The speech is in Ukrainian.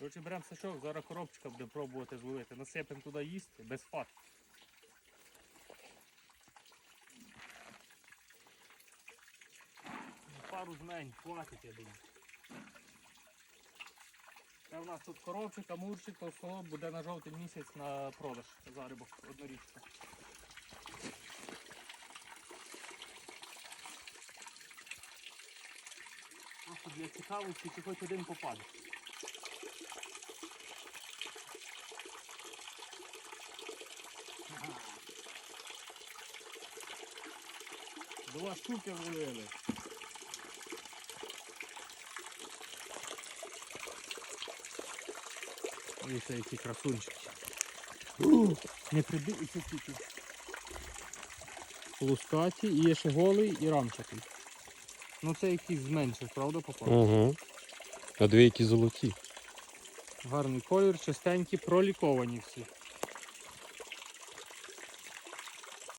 Коротше, беремо сачок, зараз коробчика буде пробувати зловити. Насипемо туди їсти без фат. Пару змень хватить, я думаю. Це в нас тут коробчик, амурчик, то буде на жовтий місяць на продаж зарибок однорічка. Просто для цікавості, чи хоч один попаде. Два штуки влили. Дивіться, які красунчики. Не приби і це тільки. Лускаті, і є ще голий і рамчатий. Ну це якийсь зменшив, правда, попав? Угу. А дві які золоті. Гарний колір, чистенькі, проліковані всі.